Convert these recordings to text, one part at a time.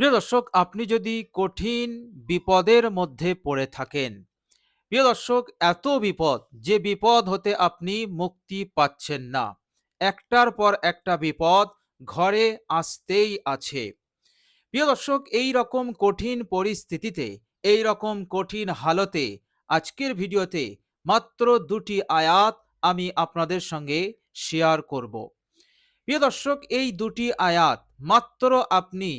প্রিয় দর্শক, আপনি যদি কঠিন বিপদের মধ্যে পড়ে থাকেন, প্রিয় দর্শক, এত বিপদ, যে বিপদ হতে আপনি মুক্তি পাচ্ছেন না। একটার পর একটা বিপদ ঘরে আসতেই আছে। প্রিয় দর্শক এই রকম কঠিন পরিস্থিতিতে এই রকম কঠিন হালতে আজকের ভিডিওতে মাত্র দুটি আয়াত আমি আপনাদের সঙ্গে শেয়ার করব। প্রিয় দর্শক, এই দুটি আয়াত মাত্র আপনি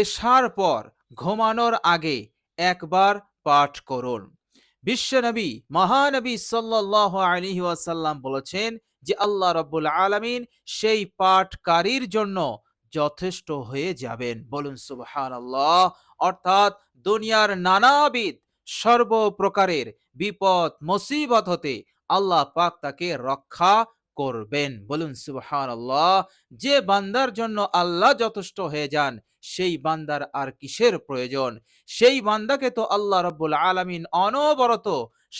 এশার পর ঘুমানোর আগে একবার পাঠ করুন। বিশ্বনবী, মহানবী সাল্লাহ আলী ওয়াসাল্লাম বলেছেন যে, আল্লাহ রব্বুল আলমিন সেই পাঠকারীর জন্য যথেষ্ট হয়ে যাবেন। বলুন সুবহান আল্লাহ অর্থাৎ দুনিয়ার নানাবিধ সর্বপ্রকারের বিপদ মুসিবত হতে আল্লাহ পাক তাকে রক্ষা করবেন। বলুন সুবহান আল্লাহ যে বান্দার জন্য আল্লাহ যথেষ্ট হয়ে যান, সেই বান্দার আর কিসের প্রয়োজন? সেই বান্দাকে তো আল্লাহ রব্বুল আলমিন অনবরত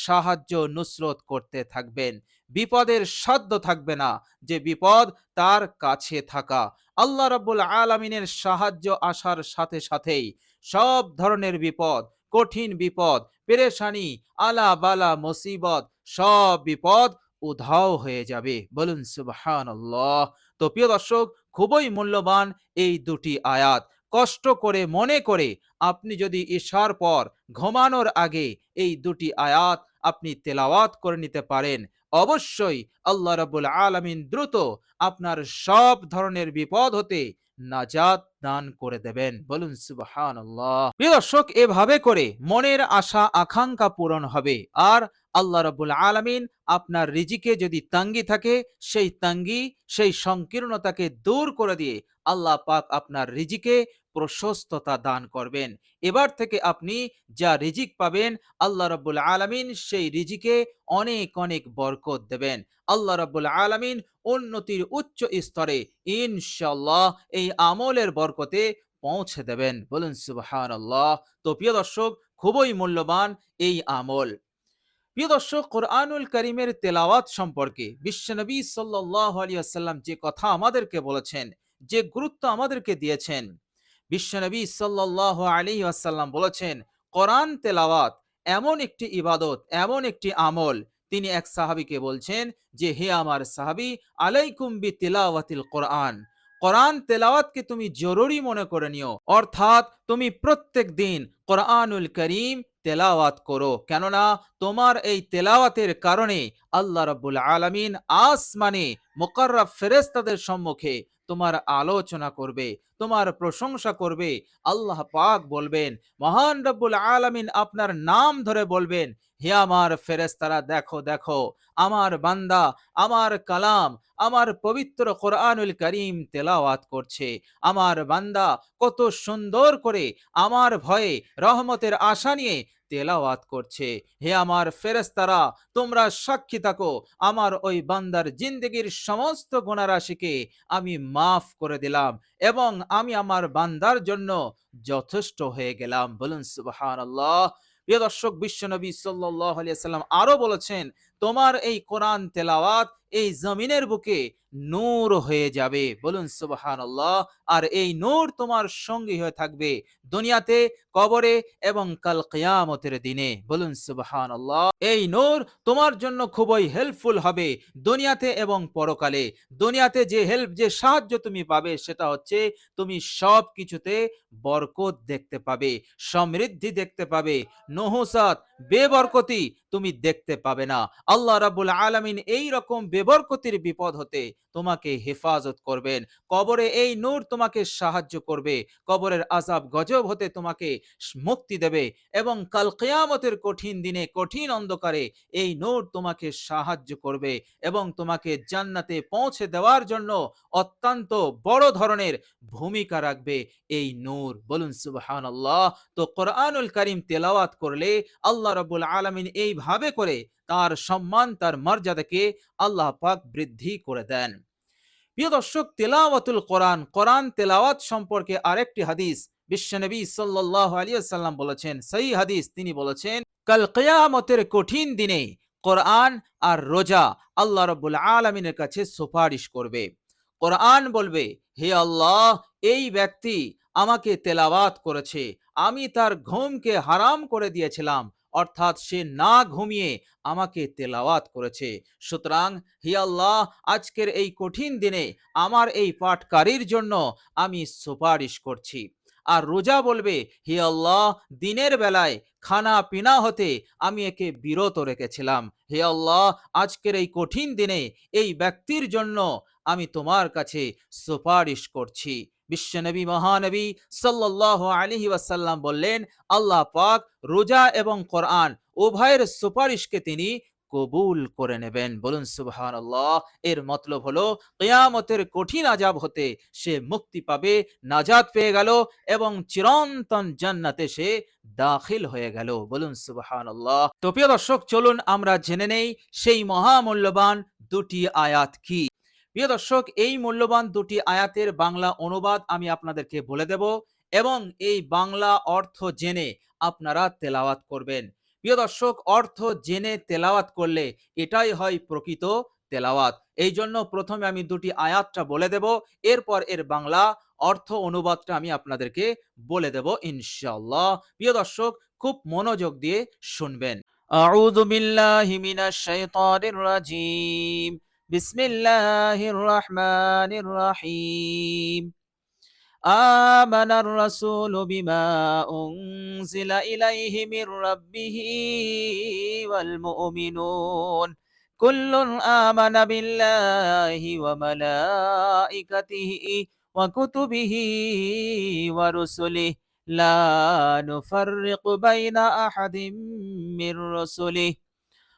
সাহায্য, নুসরত করতে থাকবেন। বিপদের সাধ্য থাকবে না, যে বিপদ তার কাছে থাকা। আল্লাহ রব্বুল আলমিনের সাহায্য আসার সাথে সাথেই সব ধরনের বিপদ, কঠিন বিপদ, পেরেশানি আলা বালা মুসিবত, সব বিপদ উধাও হয়ে যাবে। বলুন সুবহান তো প্রিয় দর্শক, খুবই মূল্যবান এই দুটি আয়াত। কষ্ট করে মনে করে আপনি যদি ঈশার পর ঘুমানোর আগে এই দুটি আয়াত আপনি তেলাওয়াত করে নিতে পারেন, অবশ্যই আল্লাহ রাবুল আলমিন দ্রুত আপনার সব ধরনের বিপদ হতে নাজাত দান করে দেবেন। বলুন সুবহান প্রিয় দর্শক, এভাবে করে মনের আশা, আকাঙ্ক্ষা পূরণ হবে। আর আল্লাহ রবুল আলমিন আপনার রিজিকে যদি তাঙ্গি থাকে, সেই তাঙ্গি, সেই সংকীর্ণতাকে দূর করে দিয়ে আল্লাহ পাক আপনার রিজিকে প্রশস্ততা দান করবেন। এবার থেকে আপনি যা রিজিক পাবেন, আল্লাহ রব্বুল আলমিন সেই রিজিকে অনেক অনেক বরকত দেবেন। আল্লাহ রব্বুল আলমিন উন্নতির উচ্চ স্তরে ইনশাল্লাহ এই আমলের বরকতে পৌঁছে দেবেন। বলুন আল্লাহ তো প্রিয় দর্শক, খুবই মূল্যবান এই আমল। প্রিয় দর্শক, কোরআনুল করিমের তেলাওয়াত সম্পর্কে বিশ্বনবী সাল্লাহ আলী যে কথা আমাদেরকে বলেছেন, যে গুরুত্ব আমাদেরকে দিয়েছেন বিশ্বনবী সাল্লাহ আলী আসাল্লাম বলেছেন, কোরআন তেলাওয়াত এমন একটি ইবাদত, এমন একটি আমল। তিনি এক সাহাবিকে বলছেন যে, হে আমার সাহাবি, আলাইকুম বি তিলাওয়াতিল কোরআন। কোরআন তেলাওয়াতকে তুমি জরুরি মনে করে নিও। অর্থাৎ তুমি প্রত্যেক দিন কোরআনুল করিম তেলাওয়াত করো। কেননা তোমার এই তেলাওয়াতের কারণে আল্লাহ রব্বুল আলমিন আসমানে মোকাররব ফেরেস্তাদের সম্মুখে তোমার আলোচনা করবে, তোমার প্রশংসা করবে। আল্লাহ পাক বলবেন, মহান রব্বুল আলমিন আপনার নাম ধরে বলবেন, হে আমার ফেরেস্তারা দেখো দেখো, আমার বান্দা, আমার কালাম, আমার পবিত্র কোরআনুল করিম তেলাওয়াত করছে। আমার বান্দা কত সুন্দর করে আমার ভয়ে রহমতের আশা নিয়ে তেলাওয়াত করছে। হে আমার ফেরেস্তারা তোমরা সাক্ষী থাকো। আমার ওই বান্দার জিন্দগির সমস্ত গুণারাশিকে আমি মাফ করে দিলাম এবং আমি আমার বান্দার জন্য যথেষ্ট হয়ে গেলাম। বলুন সুবাহ প্রিয় দর্শক বিশ্বনবী সাল্লাহ আলিয়া আরও বলেছেন তোমার এই কোরআন তেলাওয়াত এই জমিনের বুকে নূর হয়ে যাবে। বলুন সুবাহান আর এই নূর তোমার সঙ্গী হয়ে থাকবে দুনিয়াতে, কবরে এবং কাল কেয়ামতের দিনে। বলুন সুবাহান এই নূর তোমার জন্য খুবই হেল্পফুল হবে দুনিয়াতে এবং পরকালে। দুনিয়াতে যে হেল্প যে সাহায্য তুমি পাবে সেটা হচ্ছে তুমি সব কিছুতে বরকত দেখতে পাবে, সমৃদ্ধি দেখতে পাবে, নহসাত, বেবরকতি তুমি দেখতে পাবে না। আল্লাহ রাবুল আলমিন এই রকম বেবরকতির বিপদ হতে তোমাকে হেফাজত করবেন। কবরে এই নূর তোমাকে সাহায্য করবে। কবরের আজাব গজব হতে তোমাকে মুক্তি দেবে এবং কাল কেয়ামতের কঠিন দিনে, কঠিন অন্ধকারে এই নূর তোমাকে সাহায্য করবে এবং তোমাকে জান্নাতে পৌঁছে দেওয়ার জন্য অত্যন্ত বড় ধরনের ভূমিকা রাখবে এই নূর। বলুন সুবহান আল্লাহ তো কোরআনুল করিম তেলাওয়াত করলে আল্লাহ রবুল আলমিন এইভাবে করে তার সম্মান তার মর্যাদাকে আল্লাহ পাক বৃদ্ধি করে দেন। প্রিয় দর্শক, তেলাওয়াতুল কোরআন কোরআন তেলাওয়াত সম্পর্কে আরেকটি হাদিস বিশ্বনবী সাল্লাহ আলিয়াল্লাম বলেছেন সেই হাদিস তিনি বলেছেন, কাল কেয়ামতের কঠিন দিনে কোরআন আর রোজা আল্লাহ রব্বুল আলমিনের কাছে সুপারিশ করবে। কোরআন বলবে, হে আল্লাহ, এই ব্যক্তি আমাকে তেলাওয়াত করেছে। আমি তার ঘুমকে হারাম করে দিয়েছিলাম। অর্থাৎ সে না ঘুমিয়ে আমাকে তেলাওয়াত করেছে। সুতরাং, হি আল্লাহ, আজকের এই কঠিন দিনে আমার এই পাঠকারীর জন্য আমি সুপারিশ করছি। আর রোজা বলবে, হি আল্লাহ, দিনের বেলায় খানা পিনা হতে আমি একে বিরত রেখেছিলাম। হে আল্লাহ, আজকের এই কঠিন দিনে এই ব্যক্তির জন্য আমি তোমার কাছে সুপারিশ করছি। বিশ্বনবী, মহানবী সাল্লাহ আলহি ওয়াসাল্লাম বললেন, আল্লাহ পাক রোজা এবং কোরআন উভয়ের সুপারিশকে তিনি কবুল করে নেবেন। বলুন সুবহান আল্লাহ এর মতলব হলো, কেয়ামতের কঠিন আজাব হতে সে মুক্তি পাবে, নাজাত পেয়ে গেল এবং চিরন্তন জান্নাতে সে দাখিল হয়ে গেল। বলুন সুবহান আল্লাহ তো প্রিয় দর্শক, চলুন আমরা জেনে নেই, সেই মহামূল্যবান দুটি আয়াত কি? প্রিয় দর্শক, এই মূল্যবান দুটি আয়াতের বাংলা অনুবাদ আমি আপনাদেরকে বলে দেব এবং এই বাংলা অর্থ জেনে আপনারা তেলাওয়াত করবেন। প্রিয় দর্শক, অর্থ জেনে তেলাওয়াত করলে এটাই হয় প্রকৃত তেলাওয়াত। এই জন্য প্রথমে আমি দুটি আয়াতটা বলে দেব, এরপর এর বাংলা অর্থ অনুবাদটা আমি আপনাদেরকে বলে দেব ইনশাআল্লাহ। প্রিয় দর্শক, খুব মনোযোগ দিয়ে শুনবেন। আউযু বিল্লাহি মিনাশ শাইতানির রাজিম। বিসমিল্লাহির রহমানির রহিম آمن الرسول بما أنزل إليه من ربه والمؤمنون كل آمن بالله وملائكته وكتبه ورسله لا نفرق بين أحد من رسله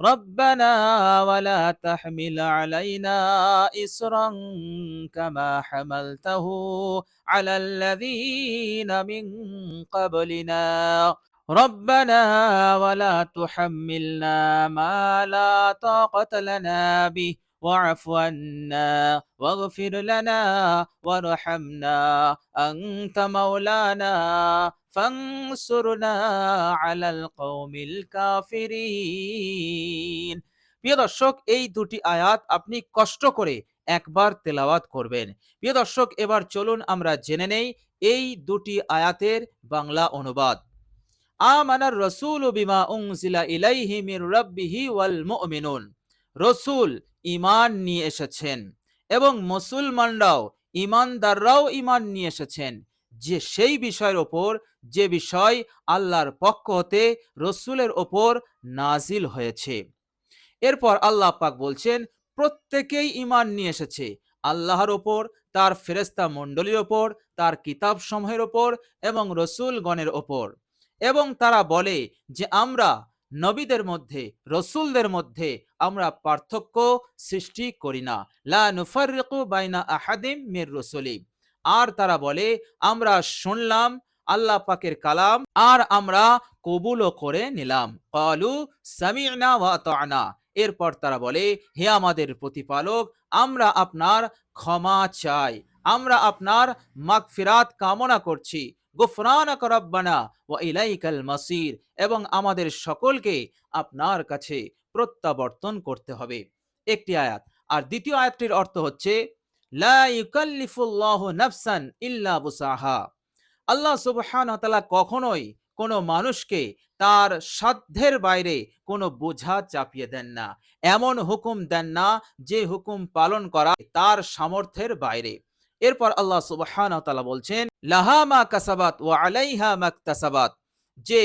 ربنا ولا تحمل علينا إصرا كما حملته على الذين من قبلنا. ربنا ولا تحملنا ما لا طاقة لنا به. واعف عنا واغفر لنا وارحمنا أنت مولانا فانصرنا على القوم الكافرين প্রিয় দর্শক এই দুটি আয়াত আপনি কষ্ট করে একবার তেলাওয়াত করবেন প্রিয় দর্শক এবার চলুন আমরা জেনে নেই এই দুটি আয়াতের বাংলা অনুবাদ আমানার রসুল বিমা উংজিলা ইলাইহি মির রাব্বিহি ওয়াল মুমিনুন রসুল ইমান নিয়ে এসেছেন এবং মুসলমানরাও ইমানদাররাও ইমান নিয়ে এসেছেন যে সেই বিষয়ের ওপর, যে বিষয় আল্লাহর পক্ষ হতে রসুলের ওপর নাজিল হয়েছে। এরপর আল্লাহ পাক বলছেন, প্রত্যেকেই ইমান নিয়ে এসেছে, আল্লাহর ওপর, তার ফেরেস্তা মণ্ডলীর ওপর, তার কিতাব সমূহের ওপর এবং রসুলগণের ওপর। এবং তারা বলে যে আমরা নবীদের মধ্যে, রসুলদের মধ্যে আমরা পার্থক্য সৃষ্টি করি না। লা বাইনা আহাদিম মির রসুলি। আর তারা বলে, আমরা শুনলাম আল্লাহ পাকের কালাম, আর আমরা কবুলও করে নিলাম। কালু সামি'না ওয়া আতা'না। এরপর তারা বলে, হে আমাদের প্রতিপালক, আমরা আপনার ক্ষমা চাই। আমরা আপনার মাগফিরাত কামনা করছি। গুফরানাক রব্বানা ওয়া ইলাইকাল মাসির, এবং আমাদের সকলকে আপনার কাছে প্রত্যাবর্তন করতে হবে। একটি আয়াত। আর দ্বিতীয় আয়াতটির অর্থ হচ্ছে, লা ইউকাল্লিফুল্লাহু নাফসান ইল্লা বুসাহা আল্লাহ তাআলা কখনোই কোনো মানুষকে তার সাধ্যের বাইরে কোনো বোঝা চাপিয়ে দেন না। এমন হুকুম দেন না যে হুকুম পালন করা তার সামর্থ্যের বাইরে। এরপর আল্লাহ সুবহানাহু ওয়া বলছেন, লাহা মা কাসাবাত ওয়া আলাইহা মাকতাসাবাত যে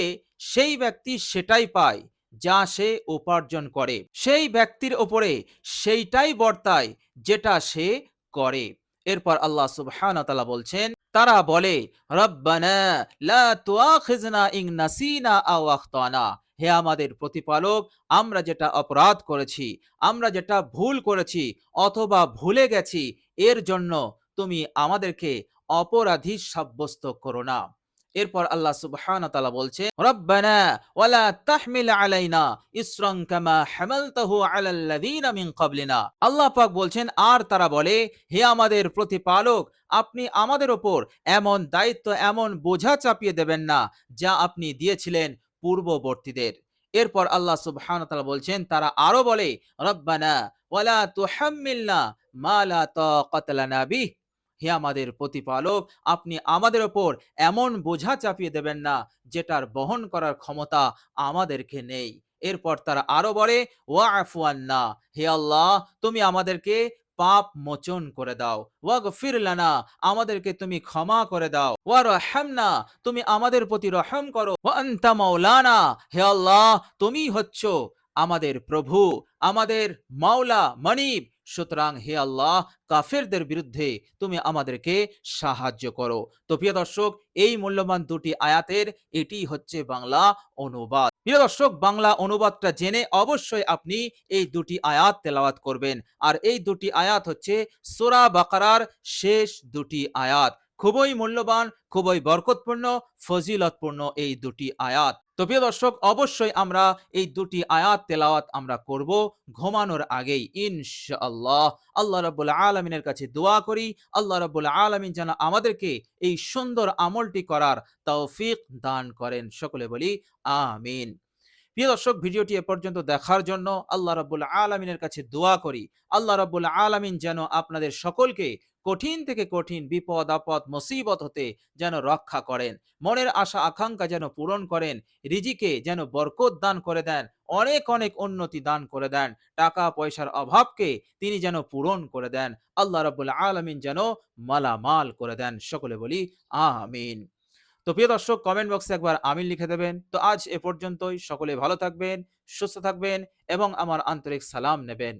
সেই ব্যক্তি সেটাই পায় যা সে উপার্জন করে। সেই ব্যক্তির ওপরে সেইটাই বর্তায় যেটা সে করে। এরপর আল্লাহ সুবহানাহু ওয়া বলছেন, তারা বলে, রব্বানা লা তুআখিজনা ইন নাসিনা আও হে আমাদের প্রতিপালক, আমরা যেটা অপরাধ করেছি, আমরা যেটা ভুল করেছি অথবা ভুলে গেছি, এর জন্য তুমি আমাদেরকে অপরাধী সাব্যস্ত করো না। এরপর আল্লাহ সুবহান তাআলা বলছে, রব্বানা ওয়ালা তাহমিল আলাইনা ইসরান কামা মিন ক্বাবলিনা। আল্লাহ পাক বলছেন, আর তারা বলে, হে আমাদের প্রতিপালক, আপনি আমাদের ওপর এমন দায়িত্ব, এমন বোঝা চাপিয়ে দেবেন না যা আপনি দিয়েছিলেন পূর্ববর্তীদের। এরপর আল্লাহ সুবহান তাআলা বলছেন, তারা আরও বলে, রব্বানা ওয়ালা তুহাম্মিলনা হে আমাদের প্রতিপালক, আপনি আমাদের ওপর এমন বোঝা চাপিয়ে দেবেন না, যেটার বহন করার ক্ষমতা আমাদেরকে নেই। এরপর তারা আরও বলে আন্না, হে আল্লাহ, তুমি আমাদেরকে পাপ মোচন করে দাও। ওয়াগফির লানা, আমাদেরকে তুমি ক্ষমা করে দাও। ওয়ারহামনা, তুমি আমাদের প্রতি রহম করো। ওয়া মাওলানা, হে আল্লাহ তুমি হচ্ছ আমাদের প্রভু, আমাদের মাওলা, মনিব সুতরাং হে আল্লাহ, কাফেরদের বিরুদ্ধে তুমি আমাদেরকে সাহায্য করো। তো প্রিয় দর্শক, এই মূল্যবান দুটি আয়াতের এটি হচ্ছে বাংলা অনুবাদ। প্রিয় দর্শক, বাংলা অনুবাদটা জেনে অবশ্যই আপনি এই দুটি আয়াত তেলাওয়াত করবেন। আর এই দুটি আয়াত হচ্ছে সোরা বাকারার শেষ দুটি আয়াত। খুবই মূল্যবান, খুবই বরকতপূর্ণ, ফজিলতপূর্ণ এই দুটি আয়াত। তো প্রিয় দর্শক, অবশ্যই আমরা এই দুটি আয়াত তেলাওয়াত আমরা করব ঘুমানোর আগেই, ইনশাআল্লাহ। আল্লাহ রাব্বুল আলামিনের কাছে দোয়া করি, আল্লাহ রাব্বুল আলামিন যেন আমাদেরকে এই সুন্দর আমলটি করার তৌফিক দান করেন, সকলে বলি আমিন। প্রিয় দর্শক, ভিডিওটি এ পর্যন্ত দেখার জন্য আল্লাহ রাব্বুল আলামিনের কাছে দোয়া করি, আল্লাহ রাব্বুল আলামিন যেন আপনাদের সকলকে কঠিন থেকে কঠিন, বিপদ, আপদ, মুসিবত হতে যেন রক্ষা করেন। মনের আশা, আকাঙ্ক্ষা যেন পূরণ করেন। রিজিকে যেন বরকত দান করে দেন। অনেক অনেক উন্নতি দান করে দেন। টাকা, পয়সার অভাবকে তিনি যেন পূরণ করে দেন। আল্লাহ রাব্বুল আলামিন যেন মালামাল করে দেন। সকলে বলি, আমিন। তো প্রিয় দর্শক কমেন্ট বক্সে একবার আমিন লিখে দেবেন। তো আজ এ পর্যন্তই। সকলে ভালো থাকবেন, সুস্থ থাকবেন এবং আমার আন্তরিক সালাম নেবেন।